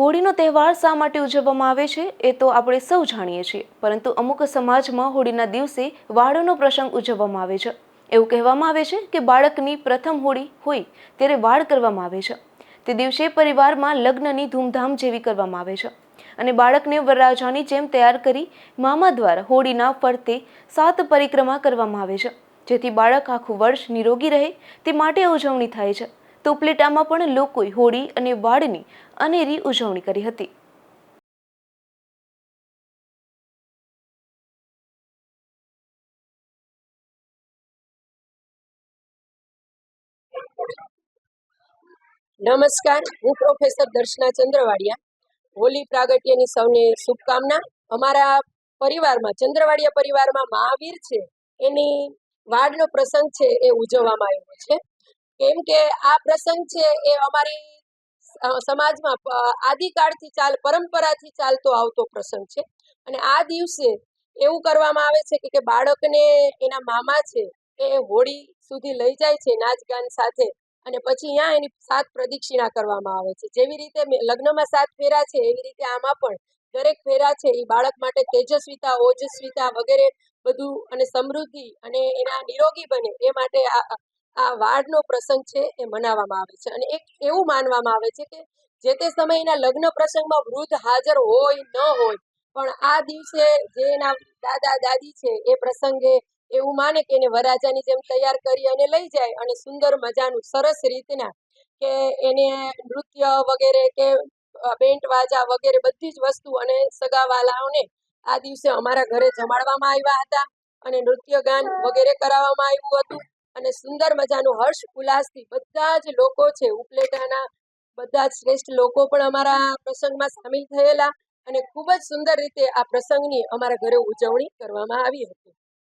હોળીનો તહેવાર શા માટે ઉજવવામાં આવે છે એ તો આપણે સૌ જાણીએ છીએ. પરંતુ અમુક સમાજમાં હોળીના દિવસે વાળનો પ્રસંગ ઉજવવામાં આવે છે. એવું કહેવામાં આવે છે કે બાળકની પ્રથમ હોળી હોય ત્યારે વાળ કરવામાં આવે છે. તે દિવસે પરિવારમાં લગ્નની ધૂમધામ જેવી કરવામાં આવે છે. અને બાળકને વરરાજાની જેમ તૈયાર કરી મામા દ્વારા હોળીના ફરતે સાત પરિક્રમા કરવામાં આવે છે. જેથી બાળક આખું વર્ષ નિરોગી રહે તે માટે ઉજવણી થાય છે. તો ઉપલેટામાં પણ લોકોએ હોળી અને વાળની અનેરી ઉજવણી કરી હતી. નમસ્કાર, હું પ્રોફેસર દર્શના ચંદ્રવાડિયા. હોલી પ્રાગટ્યની સૌને શુભકામના. અમારા પરિવારમાં, ચંદ્રવાડિયા પરિવારમાં મહાવીર છે. એની વાડનો પ્રસંગ છે એ ઉજવવામાં આવ્યો છે. કેમ કે આ પ્રસંગ છે એ અમારી સમાજમાં આદિકાળથી ચાલ, પરંપરાથી ચાલતો આવતો પ્રસંગ છે. અને આ દિવસે એવું કરવામાં આવે છે કે બાળકને એના મામા છે એ હોળી સુધી લઈ જાય છે નાચ ગાન સાથે અને પછી અહીંયા એની સાત પ્રદક્ષિણા કરવામાં આવે છે. જેવી રીતે લગ્નમાં સાત ફેરા છે, એવી રીતે આમાં પણ દરેક ફેરા છે એ બાળક માટે તેજસ્વીતા, ઓજસ્વીતા વગેરે બધું અને સમૃદ્ધિ અને એના નિરોગી બને એ માટે આ વાડનો પ્રસંગ છે એ મનાવવામાં આવે છે. અને એક એવું માનવામાં આવે છે કે જે તે સમયના લગ્ન પ્રસંગમાં વૃદ્ધ હાજર હોય ન હોય, પણ આ દિવસે જે એના દાદા દાદી છે એ પ્રસંગે એવું માને કે એને વરાજાની જેમ તૈયાર કરી અને લઈ જાય અને સુંદર મજાનું સરસ રીતના કે એને નૃત્ય વગેરે કે બેન્ટ વાજા વગેરે બધી જ વસ્તુ અને સગાવાલાઓને આ દિવસે અમારા ઘરે જમાડવામાં આવ્યા હતા અને નૃત્ય ગાન વગેરે કરાવવામાં આવ્યું હતું. અને સુંદર મજાનું હર્ષ ઉલ્લાસથી બધા જ લોકો છે, ઉપલેટાના બધા જ શ્રેષ્ઠ લોકો પણ અમારા પ્રસંગમાં સામેલ થયેલા અને ખૂબ જ સુંદર રીતે આ પ્રસંગની અમારા ઘરે ઉજવણી કરવામાં આવી હતી.